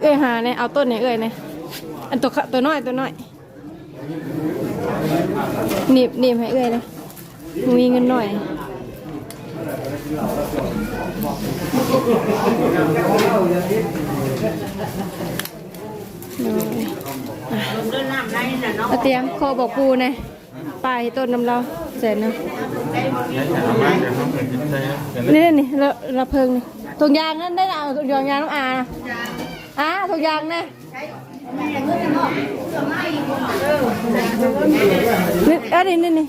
เอ้ยหาเนี่ยเอาต้นเนี่ยเอ้ยเนี่ยอันตัวขะตัวน้อยตัวน้อยหนีบหนีบให้เอ้ยเลยมีเงินหน่อยเอาเตรียมคอบอกปูเนี่ยป้ายต้นน้ำเราเสร็จเนาะนี่นี่เราเราเพิงนี่ถุงยางนั่นได้เอาถุงยางยางน้ำอา อะถุงยางนะนี่เอันนี้นี่นี่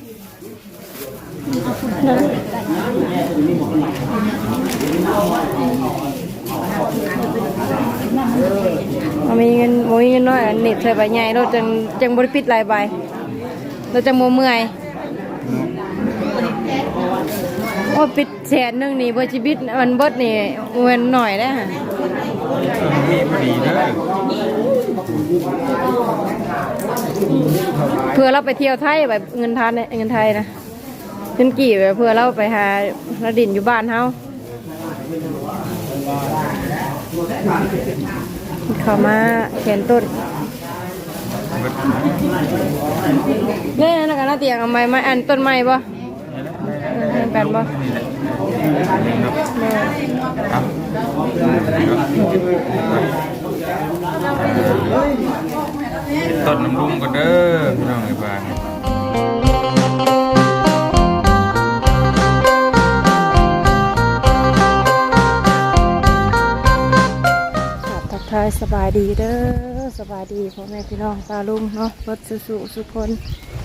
เอามีเงินมีเงินน้อยอันนิบใส่ใบใหญ่เราจังจังบริปิดหลายใบเราจังโมเมื่อยโอ้ปิดแสนหนึงนี่บ่ชีวิตมันเบิดนี่เงินหน่อยได้ฮะ มีพอดีเลยเพื่อเราไปเที่ยวไทยแบบเงินทานเนี่ยเงินไทยนะเงินกี่แบบเพื่อเราไปหาระดินอยู่บ้านเฮาเข้ามาแขนต้นนี่นะกันนะเตียงเอาไม้ไม้อันต้นไม้บ่ เออแปลนบ่แม่ต้นน้ำรุ้งก็เด้อพี่น้องไอ้บ้านครับทักทายสบายดีเด้อสบายดีพ่อแม่พี่น้องตาลุงเนาะรถสุสุสุคน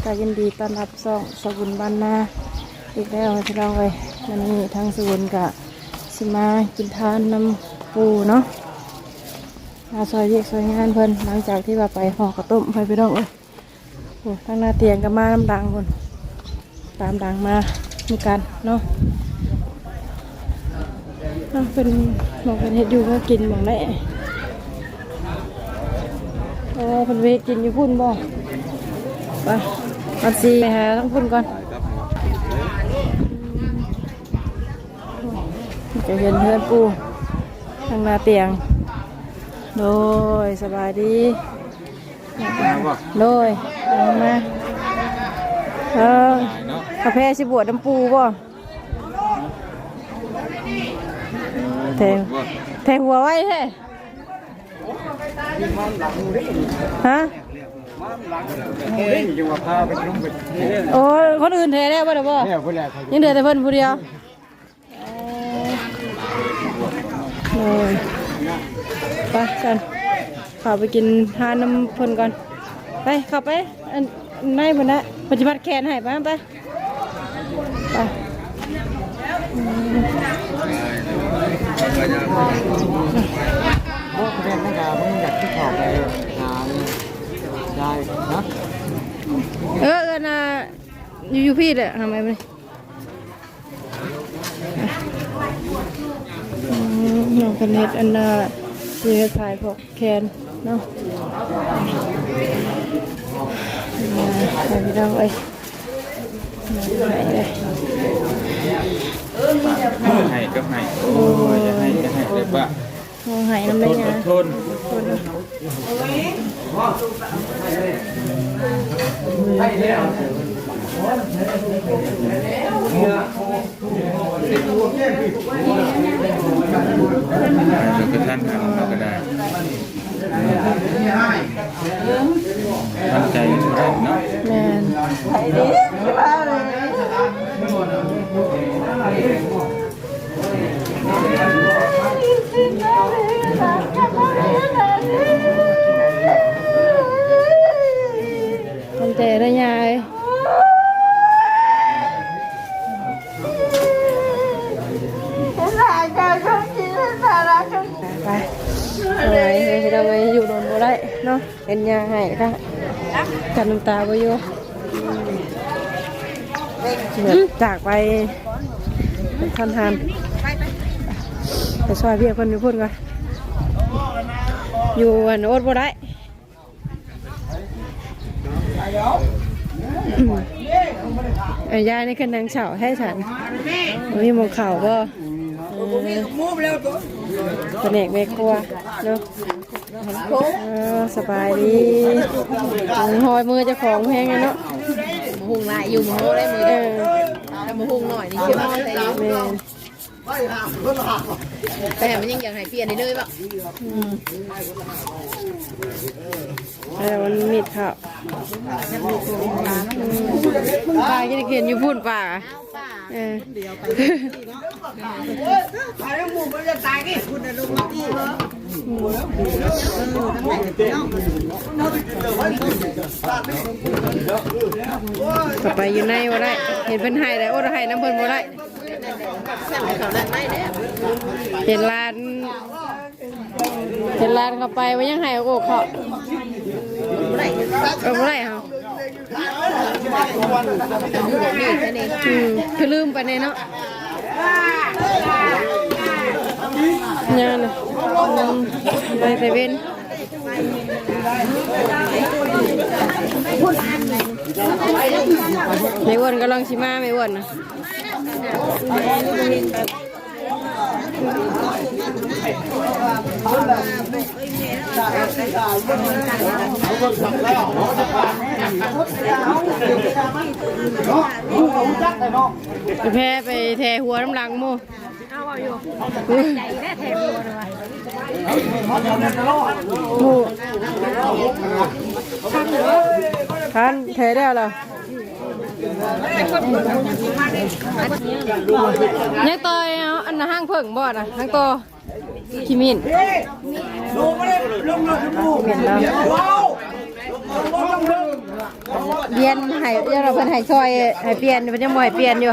ก็ยินดีต้อนรับส่องสบุญบ้านนา อีกแล้วพี่น้องเอ้ยวันนี้ทางสบุญกะสิมากินทานน้ำปูเนาะมาซอยเรียกซอยงานเพิ่นหลังจากที่ว่าไปห่อกระต้มไปพี่น้องเอ้ยโอ้ทางหน้าเตียงก็มาน้ำดังคนตามดังมามือนกันเนาะอะเป็นมองเป็นเห็ดอยู่ก็กินมองได้โอ้เพันเวกินอยู่พุ่นบ่ไปเอาซีไปหาทั้งพุ่นก่อน จะเห็นเพื่อนปูทางหน้าเตียง โดยสบายดีโดยเอามาเออเนาะกาแฟสิบวดน้ำปูบ่แทงแทงหัวไว้แท้ฮะเร่งอยู่ว่าพาไปลงไปเนี่ยโอ้ยคนอื่นเทได้ป่ะเดี๋ยวบ่ผู้แรกเขายังเดือแต่เพิ่นผู้เดียวโอ้ ยไปกันเข้าไปกินทานน้ำเพิ่นก่อน ไปเข้าไปอันในบนนะปฏิบัติแขนให้ไปไปไปพวกเรียนนักการมึงอยากที่ขอบไปหาได้นะเออเออนะอยู่อยู่พี่เด้อทำไมไม่อืม น้องกันเฮ็ดอันน่ะสิเฮ็ดขายพวกแคนเนาะมาไปพี่น้องเอ้ยมาไปเลยให้ก็ให้โอ้ยจะให้จะให้เลยปะมองหายน้ำทได้นยัองดทน เราก็ท่านทางเราก็ได้ตั้งใจอยู่ได้เนาะแม่นตั้งใจได้ยายไป เอาไว้เดี๋ยวเราไปอยู่โดนบ่ได้เนาะเป็นยาให้ก็กันน้ำตาบ่อยู่แบบจากไปทันทันไปซอยเพียคนอยู่พุ่นก่อนอยู่อันโอดบ่ได้ไอ้ยายนี่คือนางเฉาให้ฉันมีหมองเข่าบ่เออแผนกเมครัวเนาะ เออสบายดีหอยมือเจะของแพงไงเนาะมหุงลายอยู่มโหได้มือเอเด้ออแต่มหุงหน่อยนี่คือมันใส่อยู่แม่นแต่มันยังอยากให้เปลี่ยนได้เลยป่ะเออมันมีดค่ะปลาที่เขียนอยู่พูดป่าเออ ก็ไปอยู่ในบ่ได้ เห็นเพิ่นให้ได้โอ้ให้น้ำเพิ่นบ่ได้เขาได้เห็นร้าน เห็นร้านเข้าไปว่ายังให้โอ้เขาบ่ได้เออบ่ได้เฮาอืมคือลืมไปในเนาะ ยังน่ะอืมไปแต่เว้นไม่อ้วนก็ลองชิมาไม่อ้วนนะแพ้ไปแทหัวน้ำลังโม เอาอยู่ใจแน่แทหัวเลยโมคันแทได้แล้วยังต่อยเอาอันน่ะห้างเพิ่งบ่น่ะห้างต่อคิมินเปลี่ยนแล้วเปลี่ยนให้เดี๋ยวเราเพิ่นให้ซอยให้เปลี่ยนเพิ่นยังบ่ให้เปลี่ยนอยู่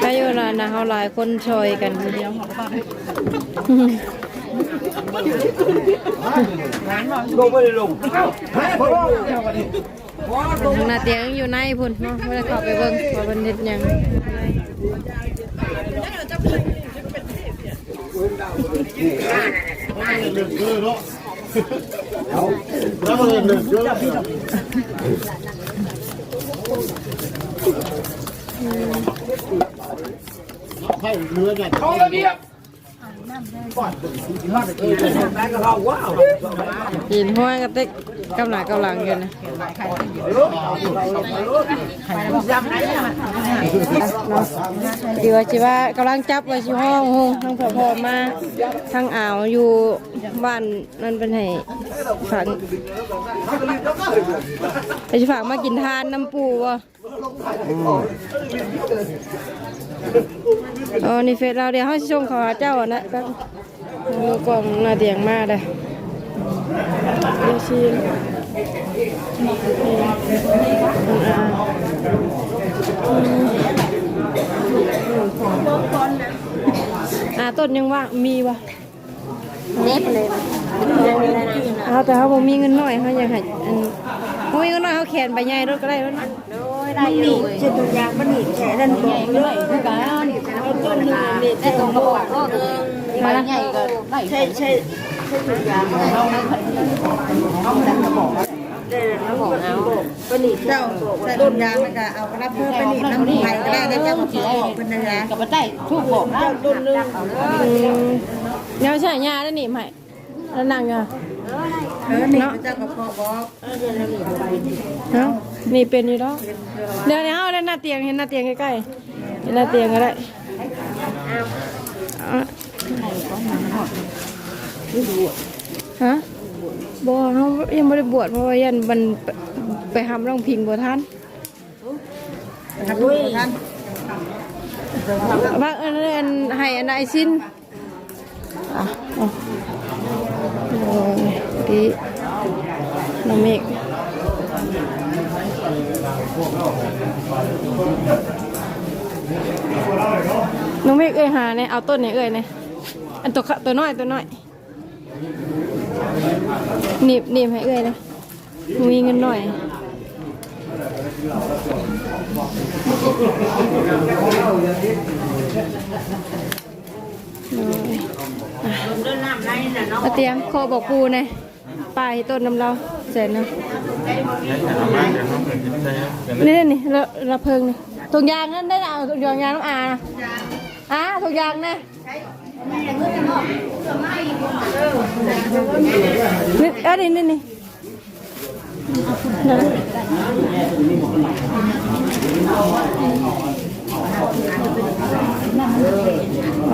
ไปอยู่นะนะเขาหลายคนช่วยกันเดียวอืมทางหน้าเตียงอยู่ในพุ่นเนาะไม่ได้เข้าไปเบิ่งว่าเป็นเฮ็ด หยังหินห้อยกับเต็กกำหลังกำลังอยู่นะดีว่าจิว่ากำลังจับไว้ชิห้องหงทั้งพ่อพ่อมาทั้งอ่าวอยู่บ้านนั่นเป็นให้ฝากไปฝากมากินทานน้ำปูวะ อ๋อนี่เฟซเราเดี๋ยวเขาสิชงเขาหาเจ้าอะนะแป๊บมือกล่องหน้าเตียงมาเลยเดี๋ยวชิมอ่าต้นยังว่างมีวะเน็บเลยเอาแต่เขาบ่มีเงินน้อยเขาอยากให้อันบ่มีเงินน้อยเขาแขนใบใหญ่รถก็ได้รถนะ ได้อยู่จะตัวยางมันหนีแฉนั่นบอกเรื่อยกันเอาต้นนึงนี่แต่ตรงกระบอกก็คือมันใหญ่ก็ใช่ใช่ใช่ตัวยางเอาแต่กระบอกแต่แล้วบอกเอาก็หนีเจ้าแต่ต้นยางมันก็เอากระเพื่อไปหนีน้ำไผ่ก็ได้แล้วเจ้าก็บอกเป็นนะกับได้ทุกบอกนะต้นนึงเดี๋ยวใช่ยาแล้วนี่ใหมแล้วนั่งอยู่เออหนีเจ้าก็พอบอกเออเดี๋ยวเราหนีไปเนาะ นี่เป็นอยู่แล้วเดี๋ยวเดี๋ยเอาเล่นหน้าเตียงเห็นหน้าเตียงใกล้ๆเห็นหน้าเตียงก็ได้ฮะบ่เขายังไม่ได้บวชเพราะว่ายันมันไปทำร่องพิงบ่ท่านวยท่านบางอันนั้นให้อันใดสิ้นอะอาโอ้ดีน้องเมฆ น้องเมฆเอ้ยหาเนี่ยเอาต้นเนี่ยเอ้ยเนี่ยอันตัวขะตัวน้อยตัวน้อยหนีบหนีบให้เอ้ยนะมีเงินหน่อยเอาเตรียมคอบอกปูหน่ยป้ายต้นน้ำเราเสร็จนะ เดี๋ยวน้องเกิดจะได้กันนี่นี่ระระเพิงนี่ถุงยางนั่นได้เอาถุงยางยางน้ำอานะอะถุงยางนะนี่เอันนี้นี่นี่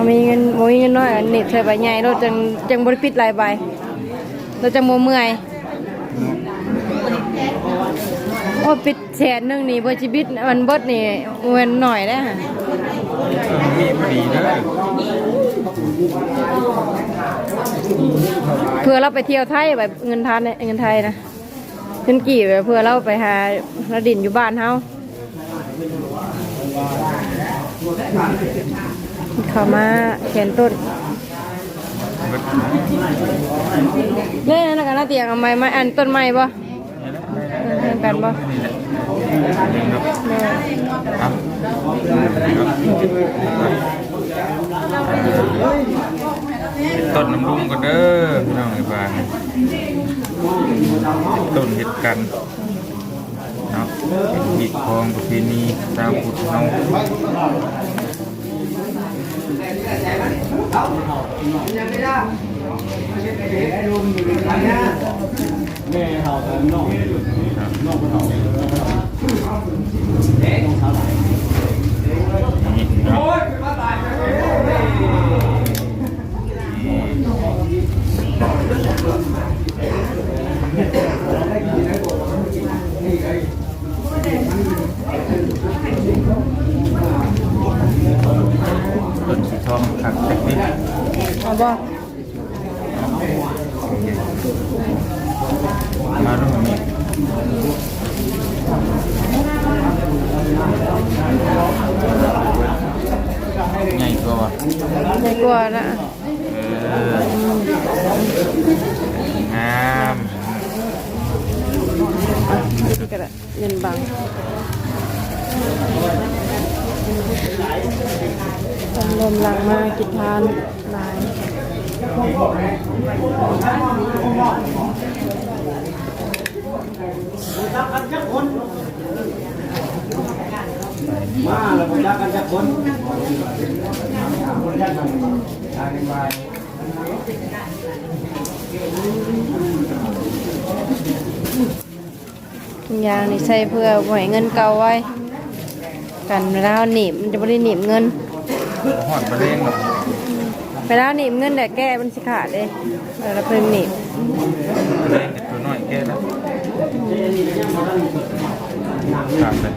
มีเงินมีเงินน้อยอันนี้ใส่ใบใหญ่เราจังจังบริปิดหลายใบเราจังโมเมื่อย โอ้ปิดแสนหนึงนี่บ่ชีวิตมันเบิดนี่เงินหน่อยได้ค่ะมีพอดีเด้อเพื่อเราไปเที่ยวไทยแบบเงินทานเงินไทยนะเงินกี่แบบเพื่อเราไปหาระดินอยู่บ้านเฮาเข้ามาแขนต้นเล่นนั่นกันนะเตียงเอาไม้ไม้อันต้นไม้บ่ เล่นกันบ่นี่แหละแม่ครับต้นน้ำลุงก็เด้อพี่น้องไอ้บ้านต้นเห็ดกันเนาะเป็นอีกของประเพณีชาวพุทธเนาะนี่เนาะต้นสีทองขัดเล็กนิด เอาบ่ มาดูนี่ง่ายกว่า ไม่กลัวนะ เอองาม นี่ก็ได้เงินบังต้องรวมหลังมากินทานหลาย มาเราไปยักกันจากคนทุกอย่างนี่ใส่เพื่อบ่ให้เงินเก่าไว้ กันเวลาเราหนีบมันจะไม่ได้หนีบเงินหอดมะเร็งหรอกเวลาหนีบเงินแต่แก้มันสิขาดเลยเวลาเพิ่งหนีบมะเร็งกับตัวน้อยแก่แล้วขาดเลย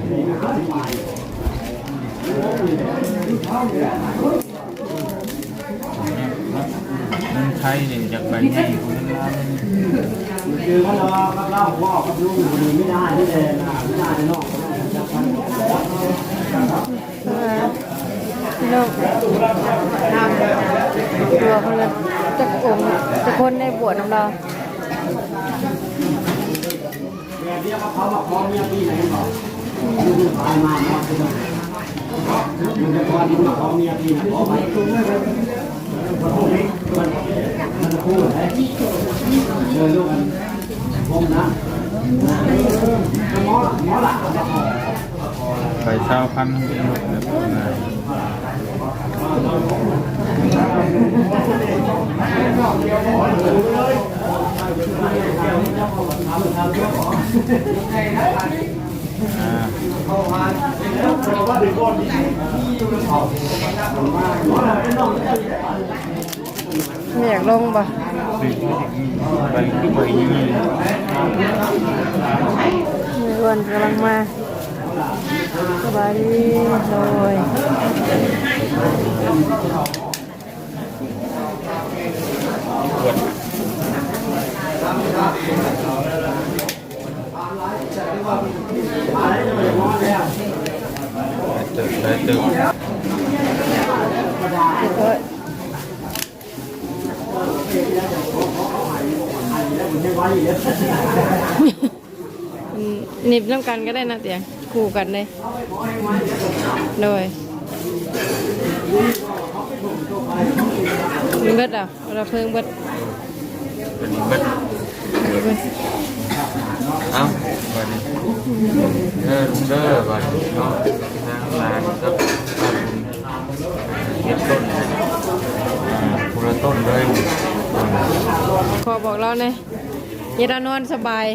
มันไทยเนี่ยจากใบนี้คุณลาคือถ้าเรากับเล่าพ่อกับลูกไม่ได้ที่เลยนะไม่ได้นอกพี่น้องตัวคนละจะองค์จะคนได้บวชน้ำเราเรียกว่าเขามาขอเมียพี่ไหนบอกดูตายมาเนาะ มันจะพอดีมา ขอเมียพี่นะขอไปมันมันคู่เลยเจอลูกกันผมนะหมอหมอหลักจะขอ ไปเช้าพันธุ์เป็นหมดเลยนะ อ่า ไม่อยากลงป่ะ สิไปคือไปอยี่นี่ ไม่อ้วนกำลังมาสบายดีโดย ปวดไป ตึกไปตึกเฮ้ยว้เนี่ยอืมหนิบน้ำกันก็ได้นะเตียงคู่กันเลยโดยเบิดอะเราเพิ่งเบิดเบิด เอ้าบัดนี้เด้อลุงเด้อบัดนี้เนาะทางร้านครับเก็บต้นคนละต้นเลยขอบอกเราเนี่ยย่านอนสบาย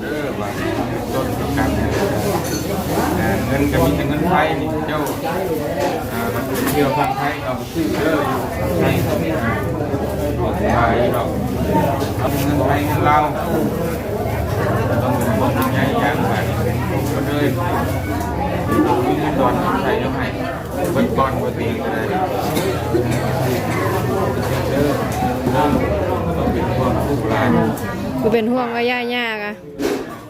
เด้อบัดนี้ต้นประกันเงินก็มีแต่เงินไทยนี่เจ้ามันเป็นเที่ยวฟังไทยเอาไปซื้อเด้ออยู่ฟังไทยอ่าบ่สบายดอกเอาเงินไทยเงินลาวต้องเป็นคนใหญ่ย่างไป ก็เลยมีเงินดอนใส่เท่าไหร่เบิดก่อนบ่ตีก็ได้เด้อเด้อต้องเป็นคนลูกหลานกูเป็นห่วงว่าย่ายากอะ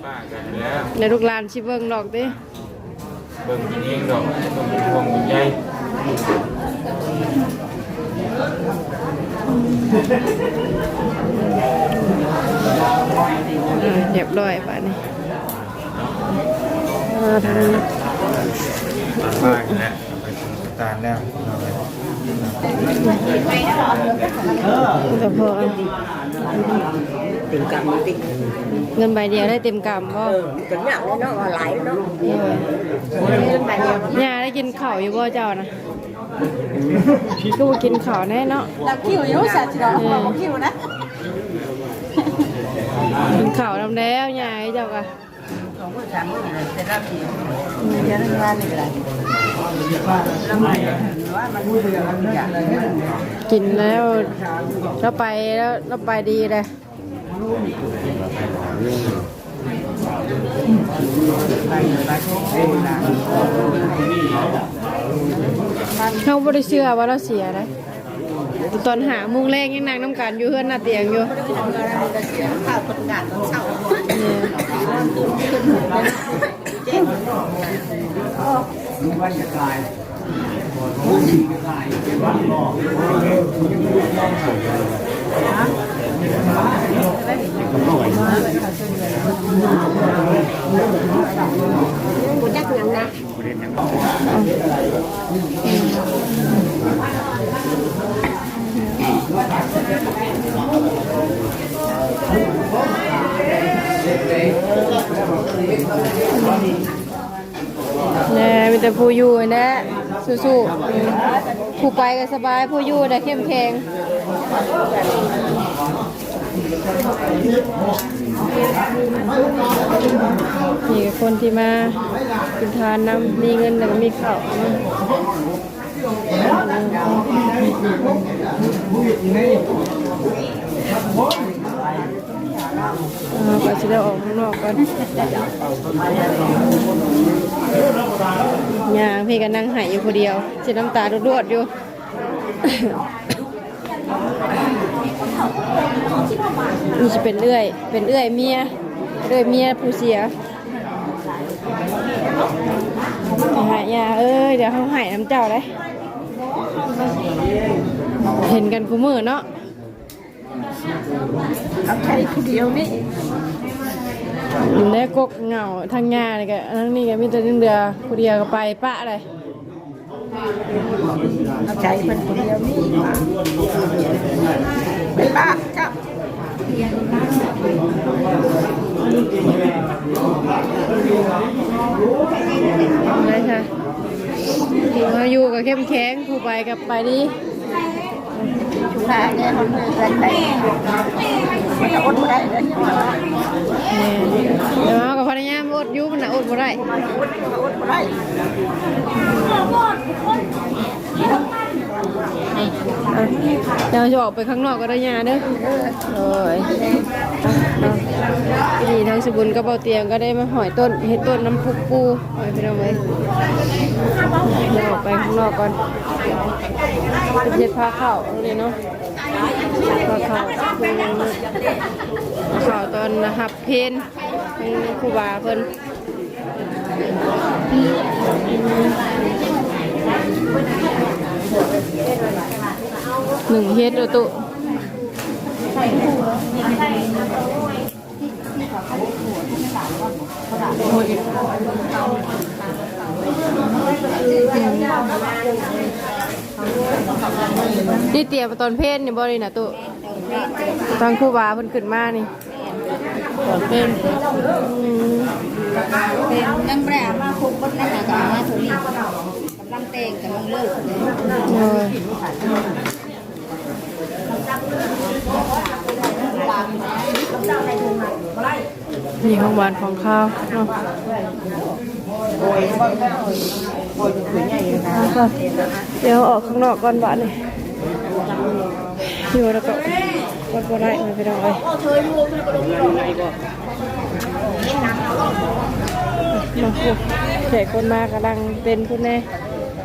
ป้ากันแล้วในลูกหลานชิเบิ้งดอกติเบิ่งกินเองดอกต้องเป็นห่วงเป็นใยอ่าเรียบร้อยป่ะนี่ อ่าทางนี้ป้ากันแล้วไปถึงตาลแล้วแต่พอเอาถึงกรรมติเงินใบเดียวได้เต็มกำบ่ถึงอย่างนี้เนาะหลายเนาะเออเรื่องใบเดียวยาได้กินข้าวอยู่บ่เจ้านะก็กินข้าวแน่เนาะเราคิวอยู่สัตว์ดอกเราคิวนะกินข้าวนํแล้วยาให้เจ้าก็ส องคนสามคนเลยแต่ละทีเดี๋ยวงานนี่ก็ได้แล้วมันว่ามันเบื่อมันอยากเลยกินแล้วเราไปแล้วเราไปดีเลยเขาบ่ได้เชื่อว่าเราเสียนะ ตอนหามุงแรกยังนั่งน้ำกันอยู่เฮือนหน้าเตียงอยู่ข้าวคนงานตอนเช้าว่าอย่าตา ยคุณยักยังนะแน่มีแต่ผู้อยู่น่สู้ๆผู้ไปก็สบายผู้อยู่ได้เข้มแข็ง นี่คนที่มากินทานน้ำมีเงินแต่ก็มีข้าวนะเอาก็จะได้ออกข้างนอกก่อนยางพี่ก็นั่งหายอยู่คนเดียวเสีน้ำตาดวดอยู่นี่จะเป็นเอื้อย เป็นเอื้อยเมียเอื้อยเมียผู้เสีย หายาเอ้ยเดี๋ยวเขาหายน้ำเจ้าเลยเห็นกันกูมือเนาะเอาใช้คนเดียวนี่อยู่ในกกเหงาทางงาเลยก็ทั้งนี้ก็มีแต่เรือผู้เดียวก็ไปปะเลยเอาใช้คนเดียวนี่ไปบ้าเจ้าได้ค่ะมาอยู่กับเข้มแข็งผู้ไปกับไปดีชุดาเนี่ยเขาเคยใส่ไปมันจะอดไม่ได้เลยเนี่ยเดี๋ยวเอากับภรรยามาอดยุมันน่ะอดบ่ได้อดไม่ได้ เดี๋ยวจะออกไปข้างนอกก็ได้ยาเด้อโอ้ยทีนี้ทางสบุญกระเป๋าเตียงก็ได้มาหอยต้นเห็ดต้นน้ำพุกปูหอยไปเอาไว้เดี๋ยวออกไปข้างนอกก่อนเป็นเห็ดผ้าข้าวเอาเลยเนาะผ้าข้าวคือผ้าข้าวตอนหับเพนเป็นครูบาเพิ่น หนึ่งเฮ็ดโอตุที่เตรียมตอนเพศนี่บ่นี่นะตุตอนครูบาเพิ่นขึ้นมานี่ตอนเพศอืมยังแบรมาคุกบนนะคะกับมาถุลี กำลังเตงกำลังเลิกเลยโอ้ยนี่ของหวานของข้าวเนาะเอาก่อนเดี๋ยวออกข้างนอกก่อนบ้านนี่อยู่แล้วก็กดบ่ได้ไม่ไปดอกเลยมาพูดแขกคนมากำลังเป็นคุณแน่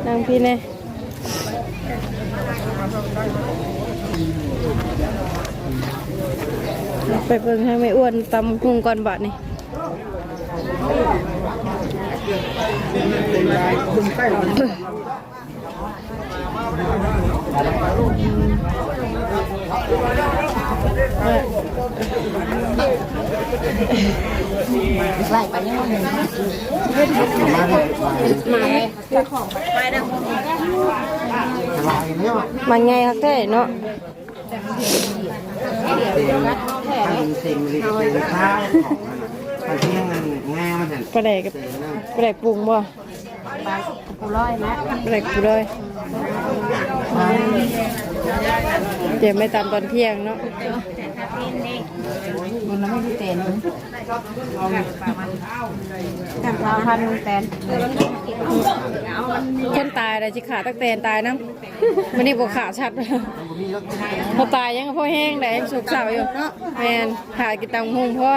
นั่งพี่แน่ไปเบิ่งให้ไม่อ้วนตำกุ้งก่อนบาทนี่ ไล่ไปยังวันหนึ่งมาเลยมันไงครับแท้เนาะเซ็งเลยเป็นข้าวของมันเที่ยงมันง่ายมันเห็นปลาแดกกับปลาแดกปรุงบ่กูร้อยแล้วปลาแดกปูเลย เดี๋ยวไม่ตามตอนเที่ยงเนาะมันไม่ได้เตนแต่เราพันลงแตนคนตายอะไรจิขาตั้งแต่ตายน้ำมันนี่บกขาชัดพอตายยังพ่อแห้งได้สุกเสาวอยู่แมนขากินตังหุงพ่อ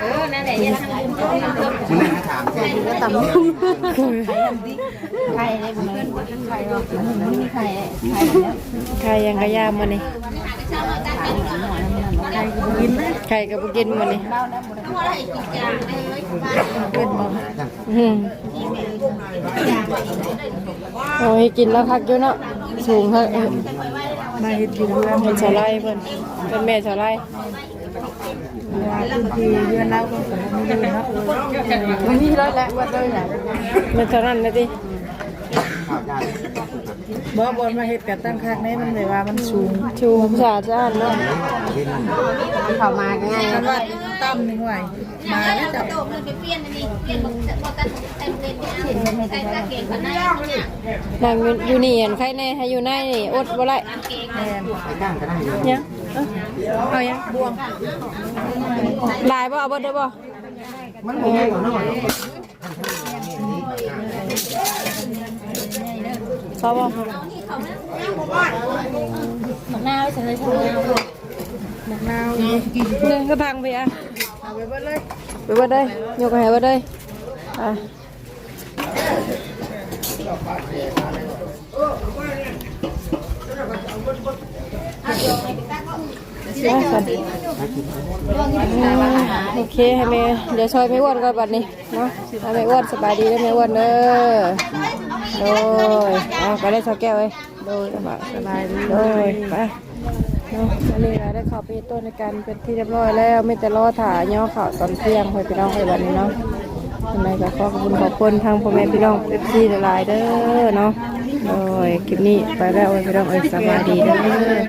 เออนั่นแหละยังทำมันน่าถามแค่ก็ตำหุ้งไข่เลยผมไข่หรอกมันมีไข่ไข่แล้วใครยังกระยามันนี่ใครกับกินมันนี่โอ้ยกินแล้วคักอยู่เนาะสูงเฮ้ย มาเฮ็ดอยู่เรื่องเป็นชาวไร่เพิ่นเป็นแม่ชาวไร่พื้นที่เรือนเราก็ผมมีอยู่เนาะมันมีรถแล้ววัดเลยน่ะมันเท่านั้นนะติข่าวได้บ่บ่มาเฮ็ดกันตั้งคักนี้มันแบบว่ามันสูงชูภาษาจ้านเนาะเข้ามาง่ายมันว่า ต่ำหนึงไว้มาแล้วจับนางอยู่นี่เห็นใครแน่ให้อยู่ในนี่อดบ่ได้แม่นไปก้างก็ได้อยู่ยังเอาเอายังบวงลายบ่เอาบ่ได้บ่มันไม่ได้หรอกเนาะพอบ่หน้าฉันเลยทำงานหมกนาวนี่ก็ทางไปอะเอา ไปเบิดเลยไปบ่ได้ยกให้บ่ได้อะโอเคให้แม่เดี๋ยวช่วยแม่อ้วนก่อนบัดนี้เนาะให้แม่อ้วนสบายดีเด้อแม่อ้วนเด้อโดยเอาไปได้สักแก้วเว้ยโดยสบายสบายดีโดยไป เนาะวันนี้เราได้เข่าวไปต้นในการเป็นที่เรียบร้อยแล้วไม่แต่รอถ่ายย่อข่าวตอนเที่ยงไปพี่น้องไปวันนี้เนาะทำไมก็ขอขอบคุณขอบคุณทางพ่อแม่พี่น้องเอฟซีหลายเด้อเนาะโดยคลิปนี้ไปแล้วเว้พี่น้องเอ้ยสบายดีเด้อ